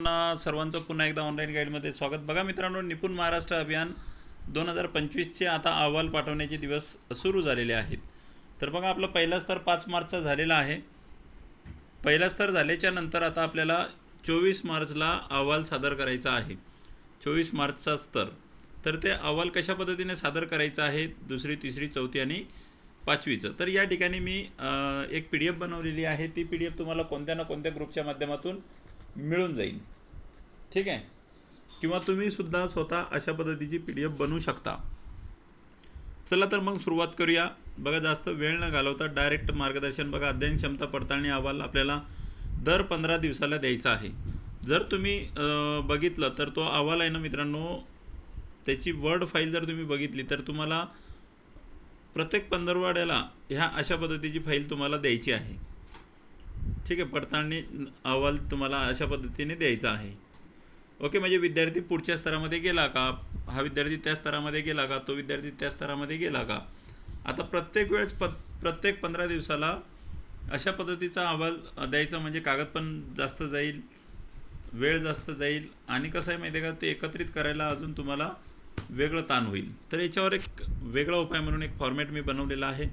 सर्वांचं पुन्हा एकदा ऑनलाईन गाईडमध्ये स्वागत. बघा मित्रांनो निपुण महाराष्ट्र अभियान दोन हजार पंचवीसचे आता अहवाल पाठवण्याचे दिवस सुरू झालेले आहेत. तर बघा आपलं पहिला स्तर पाच मार्चचा झालेला आहे. पहिला स्तर झाल्याच्यानंतर आता आपल्याला चोवीस मार्चला अहवाल सादर करायचा आहे. चोवीस मार्चचा स्तर तर ते अहवाल कशा पद्धतीने सादर करायचा आहे? दुसरी तिसरी चौथी आणि पाचवीचं. तर या ठिकाणी मी एक पी डी एफ बनवलेली आहे. ती पी डी एफ तुम्हाला कोणत्या ना कोणत्या ग्रुपच्या माध्यमातून मिळून जाईल. ठीक आहे? किंवा तुम्ही सुद्धा स्वतः अशा पद्धतीची पी डी एफ बनवू शकता. चला तर मग सुरुवात करूया. बघा जास्त वेळ न घालवता डायरेक्ट मार्गदर्शन बघा. अध्ययन क्षमता पडताळणी अहवाल आपल्याला दर पंधरा दिवसाला द्यायचा आहे. जर तुम्ही बघितलं तर तो अहवाल आहे ना मित्रांनो त्याची वर्ड फाईल जर तुम्ही बघितली तर तुम्हाला प्रत्येक पंधरवाड्याला ह्या अशा पद्धतीची फाईल तुम्हाला द्यायची आहे. ठीक आहे पडताळणी अहवाल तुम्हाला अशा पद्धतीने द्यायचा आहे. ओके म्हणजे विद्यार्थी पुढच्या स्तरामध्ये गेला का? हा विद्यार्थी त्या स्तरामध्ये गेला का? तो विद्यार्थी त्या स्तरामध्ये गेला का? आता प्रत्येक वेळेस प प्रत्येक पंधरा दिवसाला अशा पद्धतीचा अहवाल द्यायचा म्हणजे कागद पण जास्त जाईल वेळ जास्त जाईल आणि कसं आहे माहिती आहे का? ते एकत्रित करायला अजून तुम्हाला वेगळं ताण होईल. तर याच्यावर एक वेगळा उपाय म्हणून एक फॉर्मॅट मी बनवलेला आहे.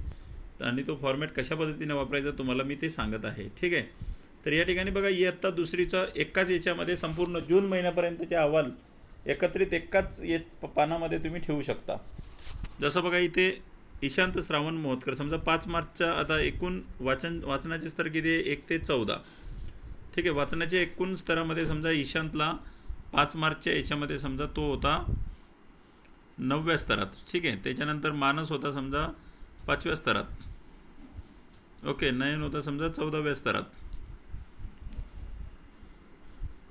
आणि तो फॉर्मॅट कशा पद्धतीने वापरायचा तुम्हाला मी ते सांगत आहे. ठीक आहे? तर या ठिकाणी बघा इयत्ता दुसरीचं एकाच याच्यामध्ये संपूर्ण जून महिन्यापर्यंतचे अहवाल एकत्रित एकाच ये पानामध्ये तुम्ही ठेवू शकता. जसं बघा इथे ईशांत श्रावण मोहोतकर समजा पाच मार्चचा आता एकूण वाचन वाचनाचे स्तर किती आहे? एक ते चौदा. ठीक आहे? वाचनाच्या एकूण स्तरामध्ये समजा ईशांतला पाच मार्चच्या याच्यामध्ये समजा तो होता नवव्या स्तरात. ठीक आहे? त्याच्यानंतर मानस होता समजा पाचव्या स्तरात. ओके नयन होता समजा चौदाव्या स्तरात.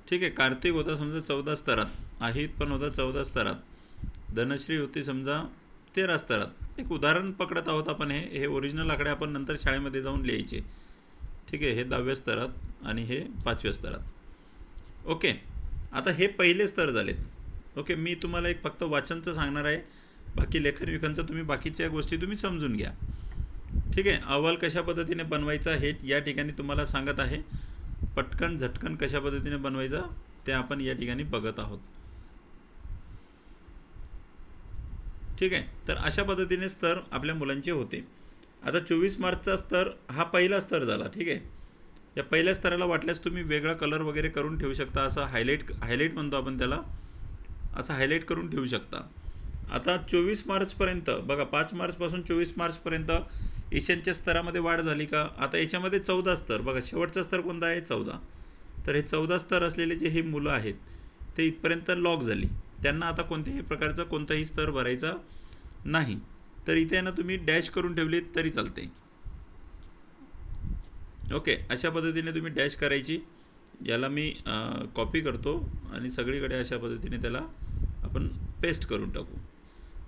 ठीक आहे कार्तिक होता समजा चौदा स्तरात. आहित पण होता चौदा स्तरात. धनश्री होती समजा तेरा स्तरात. एक उदाहरण पकडत आहोत आपण हे. हे ओरिजिनल आकडे आपण नंतर शाळेमध्ये जाऊन लिहायचे. ठीक आहे हे दहाव्या स्तरात आणि हे पाचव्या स्तरात. ओके आता हे पहिले स्तर झालेत. ओके मी तुम्हाला एक फक्त वाचनचं सांगणार आहे. बाकी लेखन विखनचं तुम्ही बाकीच्या गोष्टी तुम्ही समजून घ्या. ठीक आहे. अहवाल कशा पद्धतीने बनवायचा हे या ठिकाणी तुम्हाला सांगत आहे. पटकन झटकन कशा पद्धतीने बनवायचा ते आपण या ठिकाणी बघत आहोत. ठीक आहे. तर अशा पद्धतीने स्तर आपल्या मुलांचे होते. आता चोवीस मार्चचा स्तर हा पहिला स्तर झाला. ठीक आहे. या पहिल्या स्तराला वाटल्यास तुम्ही वेगळा कलर वगैरे करून ठेवू शकता. असं हायलाईट हायलाईट म्हणतो आपण त्याला. असं हायलाईट करून ठेवू शकता. आता चोवीस मार्चपर्यंत बघा पाच मार्चपासून चोवीस मार्चपर्यंत ईशानच्या स्तरामध्ये वाढ झाली का? आता याच्यामध्ये चौदा स्तर. बघा शेवटचा स्तर कोणता आहे? चौदा. तर हे चौदा स्तर असलेले जे हे मुलं आहेत ते इथपर्यंत लॉक झाली. त्यांना आता कोणत्याही प्रकारचा कोणताही स्तर भरायचा नाही. तर इथे ना तुम्ही डॅश करून ठेवली तरी चालते ओके अशा पद्धतीने तुम्ही डॅश करायची. याला मी कॉपी करतो आणि सगळीकडे अशा पद्धतीने त्याला आपण पेस्ट करून टाकू.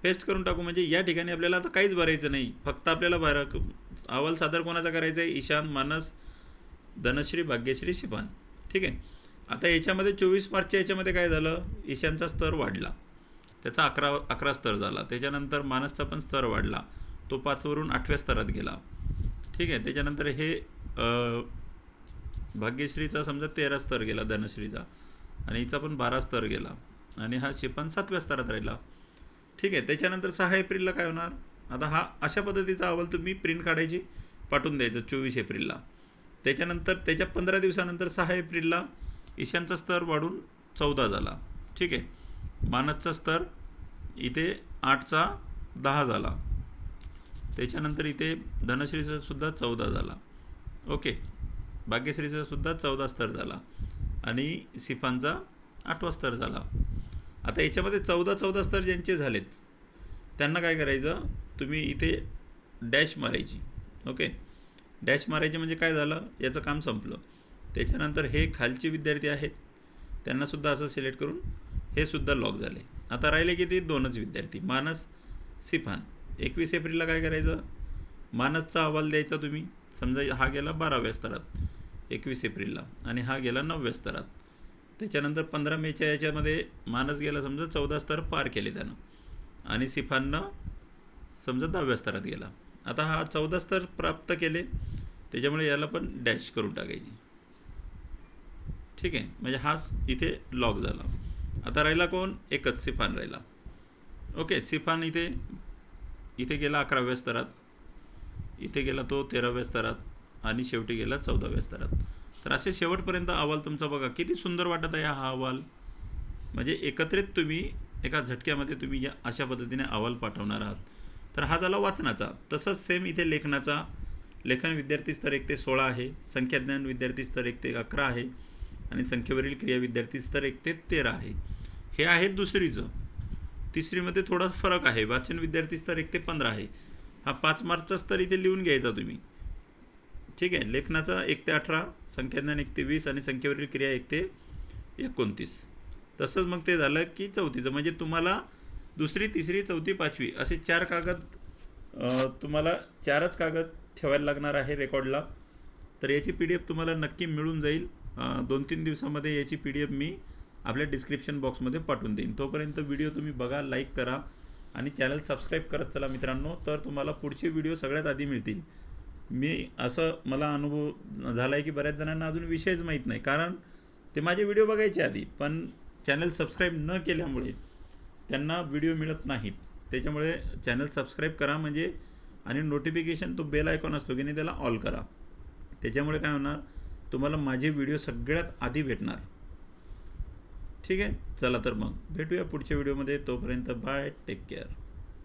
पेस्ट करून टाकू. म्हणजे या ठिकाणी आपल्याला आता काहीच भरायचं नाही. फक्त आपल्याला भरा अहवाल सादर कोणाचा करायचा आहे? ईशान मानस धनश्री भाग्यश्री शिपान ठीक आहे? आता याच्यामध्ये चोवीस मार्चच्या याच्यामध्ये काय झालं? ईशानचा स्तर वाढला. त्याचा अकरा अकरा स्तर झाला. त्याच्यानंतर मानसचा पण स्तर वाढला. तो पाचवरून आठव्या स्तरात गेला. ठीक आहे? त्याच्यानंतर हे भाग्यश्रीचा समजा तेरा स्तर गेला धनश्रीचा. आणि हिचा पण बारा स्तर गेला. आणि हा शिपान सातव्या स्तरात राहिला. ठीक आहे त्याच्यानंतर सहा एप्रिलला काय होणार? आता हा अशा पद्धतीचा अहवाल तुम्ही प्रिंट काढायची पाठवून द्यायचं चोवीस एप्रिलला. त्याच्यानंतर त्याच्या पंधरा दिवसानंतर सहा एप्रिलला ईशानचा स्तर वाढून चौदा झाला. ठीक आहे मानसचा स्तर इथे आठचा दहा झाला. त्याच्यानंतर इथे धनश्रीचा सुद्धा चौदा झाला. ओके भाग्यश्रीचा सुद्धा चौदा स्तर झाला. आणि सिफांचा आठवा स्तर झाला. आता याच्यामध्ये चौदा चौदा स्तर ज्यांचे झालेत त्यांना काय करायचं? तुम्ही इथे डॅश मारायची ओके? डॅश मारायचे म्हणजे काय झालं? याचं काम संपलं. त्याच्यानंतर हे खालचे विद्यार्थी आहेत त्यांनासुद्धा असं सिलेक्ट करून हे सुद्धा लॉक झाले. आता राहिले किती दोनच विद्यार्थी मानस सिफान. एकवीस एप्रिलला काय करायचं? मानसचा अहवाल द्यायचा तुम्ही. समजा हा गेला बाराव्या स्तरात एकवीस एप्रिलला. आणि हा गेला नवव्या स्तरात. त्याच्यानंतर पंधरा मेच्या याच्यामध्ये मानस गेला समजा चौदा स्तर पार केले त्यानं. आणि सिफाननं समजा दहाव्या स्तरात गेला. आता हा चौदा स्तर प्राप्त केले त्याच्यामुळे याला पण डॅश करून टाकायची. ठीक आहे? म्हणजे हाच इथे लॉक झाला. आता राहिला कोण? एकच सिफान राहिला. ओके सिफान इथे इथे गेला अकराव्या स्तरात. इथे गेला तो तेराव्या स्तरात. आणि शेवटी गेला चौदाव्या स्तरात. तर असे शेवटपर्यंत अहवाल तुमचा बघा. किती सुंदर वाटत आहे हा अहवाल. म्हणजे एकत्रित तुम्ही एका झटक्यामध्ये तुम्ही या अशा पद्धतीने अहवाल पाठवणार आहात. तर हा झाला वाचनाचा. तसंच सेम इथे लेखनाचा. लेखन विद्यार्थी स्तर एक ते सोळा आहे. संख्याज्ञान विद्यार्थी स्तर एक ते अकरा आहे. आणि संख्येवरील क्रिया विद्यार्थी स्तर एक ते तेरा आहे. हे आहे दुसरीचं. तिसरीमध्ये थोडा फरक आहे. वाचन विद्यार्थी स्तर एक ते पंधरा आहे. हा पाच मार्चचा स्तर इथे लिहून घ्यायचा तुम्ही. ठीक आहे. लेखनाचा एक ते अठरा संख्याज्ञान एक ते वीस आणि संख्येवरील क्रिया एक ते एकोणतीस. तसंच मग ते झालं की चौथीचं. म्हणजे तुम्हाला दुसरी तिसरी चौथी पाचवी असे चार कागद तुम्हाला चारच कागद ठेवायला लागणार आहे रेकॉर्डला. तर याची पी डी एफ तुम्हाला नक्की मिळून जाईल. दोन तीन दिवसामध्ये याची पी डी एफ मी आपल्या डिस्क्रिप्शन बॉक्समध्ये पाठवून देईन. तोपर्यंत व्हिडिओ तुम्ही बघा लाईक करा आणि चॅनल सबस्क्राईब करत चला मित्रांनो. तर तुम्हाला पुढचे व्हिडिओ सगळ्यात आधी मिळतील. मी असं मला अनुभव झाला आहे की बऱ्याच जणांना अजून विषयच माहीत नाही. कारण ते माझे व्हिडिओ बघायचे आधी पण चॅनल सबस्क्राईब न केल्यामुळे त्यांना व्हिडिओ मिळत नाहीत. त्याच्यामुळे चॅनल सबस्क्राईब करा म्हणजे आणि नोटिफिकेशन तो बेल आयकॉन असतो की नाही त्याला ऑल करा. त्याच्यामुळे काय होणार? तुम्हाला माझे व्हिडिओ सगळ्यात आधी भेटणार. ठीक आहे? चला तर मग. भेटूया पुढच्या व्हिडिओमध्ये. तोपर्यंत बाय टेक केअर